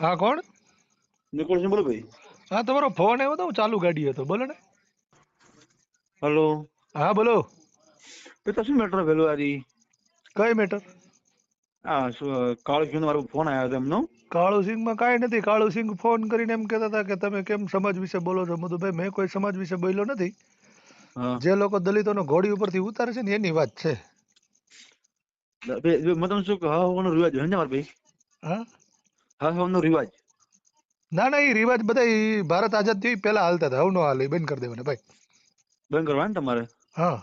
હા કોણ? નિકોલ બોલો ભાઈ. હા તમારો ફોન આવ્યો હતો ચાલુ ગાડી હતો. બોલો ને. હલો હા બોલો. તો શું મેટર પેલું આરી? કઈ મેટર હા શું કાળ મારો ફોન આવ્યો હતો એમનો. કાળુ સિંહમાં કાંઈ નથી. કાળુ સિંહ ફોન કરીને એમ કહેતા હતા કે તમે કેમ સમાજ વિશે બોલો છો? મધુભાઈ મેં કોઈ સમાજ વિશે બોલ્યો નથી. જે લોકો દલિતોનો ઘોડી ઉપરથી ઉતારે છે ને એની વાત છે. મતલબ શું કહું હા રિવાજ હોય ને ભાઈ? હા? હોવાનો રિવાજ. ના ના એ રિવાજ બધા ભારત આઝાદ થયું પેલા હાલતા હતા. હવે નો હાલે બંધ કરી દેવાના ભાઈ. બંધ કરવા તમારે? હા.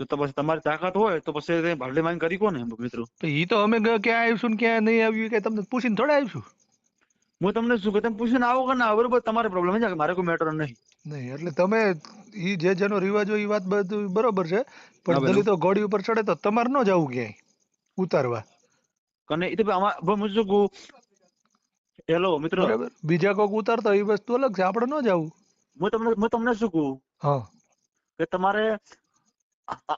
તો તો પછી તમારી તાકાત હોય તો પછી તે માંગ કરી કોને મિત્રો? એ તો અમે ક્યાં આવીશું ક્યાં નહીં આવ્યું કે તમને પૂછીને થોડા આવીશું. હું તમને શું કે તમે પૂછીને આવો કે ના બરોબર તમારે પ્રોબ્લેમ છે કે મારે કોઈ મેટર નહીં. નહીં એટલે તમે ઈ જે જેનો રિવાજ હોય એ વાત બધું બરોબર છે. પણ. દલિતો ઘોડી ઉપર ચડે તો તમારે ન જવું ક્યાંય ઉતારવા. કને એ તો ભાઈ હું શું કહું હેલો મિત્રો. બીજા કોક ઉતારતા એ વસ્તુ અલગ છે. આપણે ન જવું. હું તમને હું તમને શું કહું? હા. કે તમારે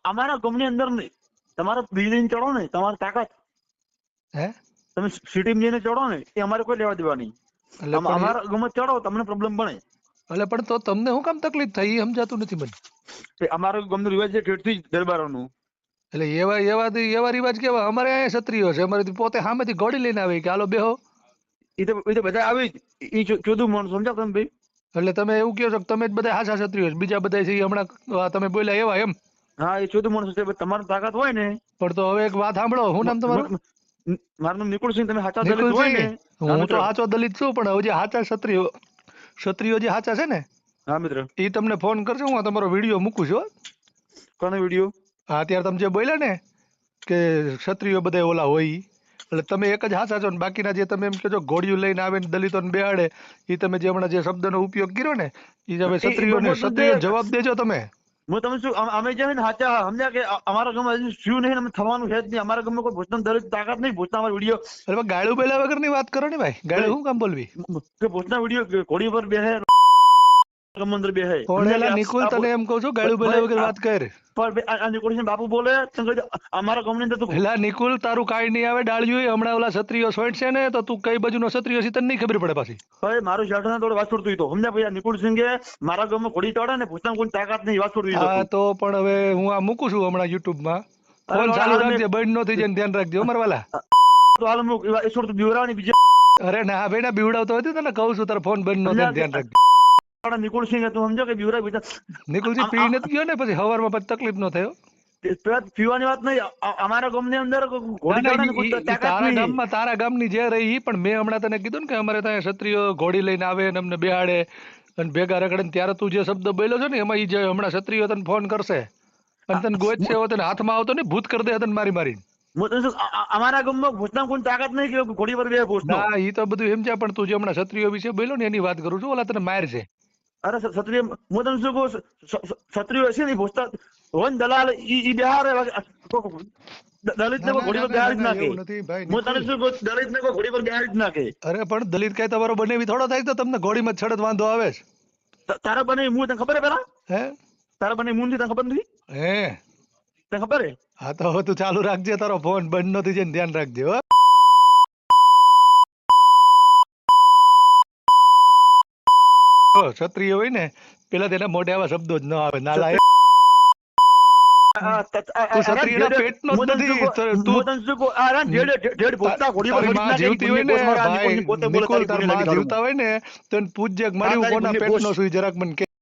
અમારા ગમની અંદર નહીં. તમારે બિલ્ડિંગ ચડો ને તમારી તાકાત. હે? તમે સિટી જઈને ચડો ને એ અમારે કોઈ લેવા દેવા નહીં. એટલે અમારા ગમે ચડો તમને પ્રોબ્લેમ બને. એટલે પણ તો તમને શું કામ તકલીફ થઈ એ સમજાતું નથી મને. કે અમારો ગમનો રિવાજ છે ઠેઠથી દરબારોનું. એટલે એવા એવા એવા રિવાજ કેવા? અમારે અહીંયા ક્ષત્રિયો છે. અમારે પોતે સામેથી ઘોડી લઈને આવે કે હાલો બેહો. એ તો એ તો બધા આવી જ એ ચો- ચોથું માણસ સમજાવ તમે ભાઈ. એટલે તમે એવું કહો છો કે તમે જ બધા હાસા ક્ષત્રિયો છો. બીજા બધા છે હમણાં તમે બોલ્યા એવા એમ? હા એ ચોથું માણસ છે તમારી તાકાત હોય ને. પણ તો હવે એક વાત સાંભળો. હું નામ તમારું? મારું નામ નિકુળસિંહ તમે હાચા દલિત હોય ને? હું તો હાચો દલિત છું પણ હવે જે હાચા ક્ષત્રિયો ક્ષત્રિયો જે સાચા છે ને હા મિત્ર. એ તમને ફોન કરજો. હું તમારો વીડિયો મૂકું છું. કોનો વીડિયો? હા અત્યારે તમે જે બોલ્યા ને કે ક્ષત્રિયો બધા ઓલા હોય. એટલે તમે એક જ હાચા છો ને બાકીના જે તમે એમ કહો છો ઘોડિયું લઈને આવે ને દલિતોને બેહાડે એ તમે જે હમણાં જે શબ્દનો ઉપયોગ કર્યો ને એ હવે ક્ષત્રિયોને ક્ષત્રિયો જવાબ દેજો તમે. હું તમે શું અમે જે ને સાચા સમજ્યા કે અમારા ગામમાં હજુ શું નહીં અમે થવાનું છે જ નહીં. અમારા ગામમાં કોઈ ભોજન દરેક તાકાત નહીં ભોજન અમારો વીડિયો એટલે ગાળું ગાળું વગરની વાત કરો ને ભાઈ. ગાળું શું કામ બોલવી? કે ભોજના વીડિયો ઘોડી પર બેહે મંદિર બે હે. સમજ્યા નિકુલ તને એમ કહું છું ગાળું બોલે વગર વાત કર. પણ આ- નિકુલ છે બાપુ બોલે તને અમારા ગામની અંદર તો એલા નિકુલ તારું કાઈ નહીં આવે ડાળ્યું હમણાં ઓલા ક્ષત્રિયો સોઈટ છે ને તો તું કઈ બાજુનો ક્ષત્રિયો છે તને નહીં ખબર પડે પાછી. હવે મારું શેઠના જોડે વાત છોડતું તો. સમજ્યા ભાઈ નિકુલ નિકુલસિંહે મારા ગામમાં ઘોડી ચડે ને પૂછતા કોઈ તાકાત નહીં વાત છોડતું હા તો. પણ હવે હું આ મૂકું છું હમણાં યુટ્યુબમાં ફોન ચાલુ રાખજે બંધ નો થઈ જાય ધ્યાન રાખજો અમાર વાલા. તો હાલ હું એ છોડતું બીવરાવાની બીજા અરે ના ભાઈ ના બીવડાવતો હતી તને કહું છું તારો ફોન બંધ નો ધ્યાન રાખજો. નિકુલસિંહ તું સમજો કે બીવરા બીજા નિકુલસિંહ પી નથી ગયો ને પછી હવારમાં પછી તકલીફ નો થયો? પીવાની વાત નહીં અમારા ગામની અંદર તારા ગામમાં તારા ગામની જે રહી પણ મેં હમણાં તને કીધું ને કે અમારે ત્યાં ક્ષત્રિયો ઘોડી લઈને આવે ને અમને બેહાડે અને ભેગા રખડે ત્યારે તું જે શબ્દ બોલ્યો છે ને એમાં ઈ જે હમણાં ક્ષત્રિયો તને ફોન કરશે અને તને ગોચશે તને હાથમાં આવતો ને ભૂત કરી દે તને મારી મારી અમારા ગામમાં ભોજના કોઈ તાકાત નહીં કે ઘોડી પર બે ભૂત ના એ તો બધું એમ છે પણ તું જે હમણાં ક્ષત્રિયો વિશે બોલ્યો ને એની વાત કરું છું ઓલા તને માર છે અરે ક્ષત્રિય તને શું કહું ક્ષત્રિયો હશે ને ઈ ભોજતા દલાલ ઈ ઈ બિહારે દલિત ને ઘોડી પર બિહારી જ નાખે એવું નથી ભાઈ હું તને શું કહું દલિત ને ઘોડી પર બિહારી જ નાખે અરે પણ દલિત કઈ તમારો બને થોડો થાય તો તમને ઘોડીમાં છડત વાંધો આવે છે. તારા બને હું તને ખબર હે પેલા? હે? તારા બને હું તને ખબર નથી? હે? તને ખબર હે? હા તો હવે તું ચાલુ રાખજે તારો ફોન બંધ નથી થઈ ધ્યાન રાખજે હો. ક્ષત્રિય હોય ને પેલા તેના મોઢે આવા શબ્દો જ ન આવે ના લાય. જીવતી હોય ને પોતે મારા ભાઈ નિકુલની પોતે બોલે નિકુલ તારી તાર ગુંડી માં લગી જીવતા હોય ને તો એને પૂછજે કે આ મારી તારી કોના પેટનો સુઈ જરાક મને